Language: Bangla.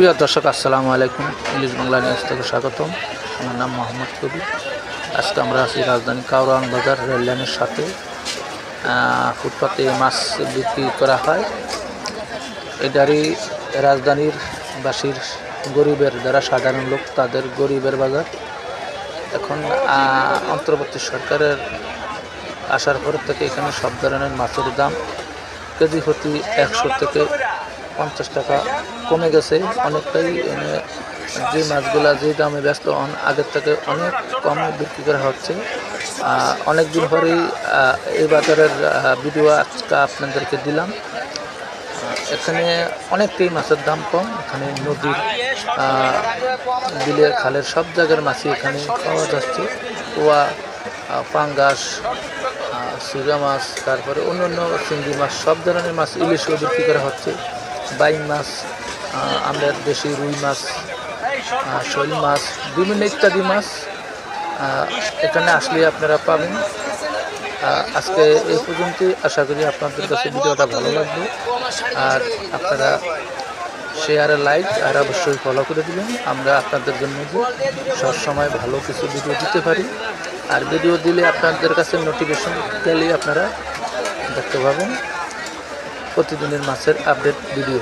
প্রিয় দর্শক, আসসালামু আলাইকুম। ইংলিশ বাংলা নিউজ থেকে স্বাগতম। আমার নাম মোহাম্মদ কবি আজকে আমরা আছি রাজধানী কাউরান বাজার রেল লাইনের সাথে। ফুটপাতে মাছ বিক্রি করা হয়। এটারই রাজধানীর বাসীর, গরিবের যারা সাধারণ লোক, তাদের গরিবের বাজার। এখন অন্তর্বর্তী সরকারের আসার পর থেকে এখানে সব ধরনের মাছের দাম কেজি প্রতি একশো থেকে পঞ্চাশ টাকা কমে গেছে অনেকটাই এনে যে মাছগুলা যে দামে ব্যস্ত হন আগের থেকে অনেক কমে বিক্রি করা হচ্ছে। অনেক দিন পরেই এই বাজারের ভিডিও আজকে আপনাদেরকে দিলাম। এখানে অনেকটাই মাছের দাম কম। এখানে নদীর বিলের খালের সব জায়গার মাছই এখানে পাওয়া যাচ্ছে। পোয়া পাঙ্গাস সুগা মাছ, তারপরে অন্য অন্য চিংড়ি মাছ, সব ধরনের মাছ ইলিশও বিক্রি করা হচ্ছে। বাইং মাছ আমরা দেশি রুই মাছ শৈল মাছ, বিভিন্ন ইত্যাদি মাছ এখানে আসলে আপনারা পাবেন। আজকে এই পর্যন্তই। আশা করি আপনাদের কাছে ভিডিওটা ভালো লাগবে। আর আপনারা শেয়ার লাইক আর অবশ্যই ফলো করে দিবেন। আমরা আপনাদের জন্য সবসময় ভালো কিছু ভিডিও দিতে পারি। আর ভিডিও দিলে আপনাদের কাছে নোটিফিকেশন গেলেই আপনারা দেখতে পাবেন। প্রতিদিনের মাছের আপডেট ভিডিও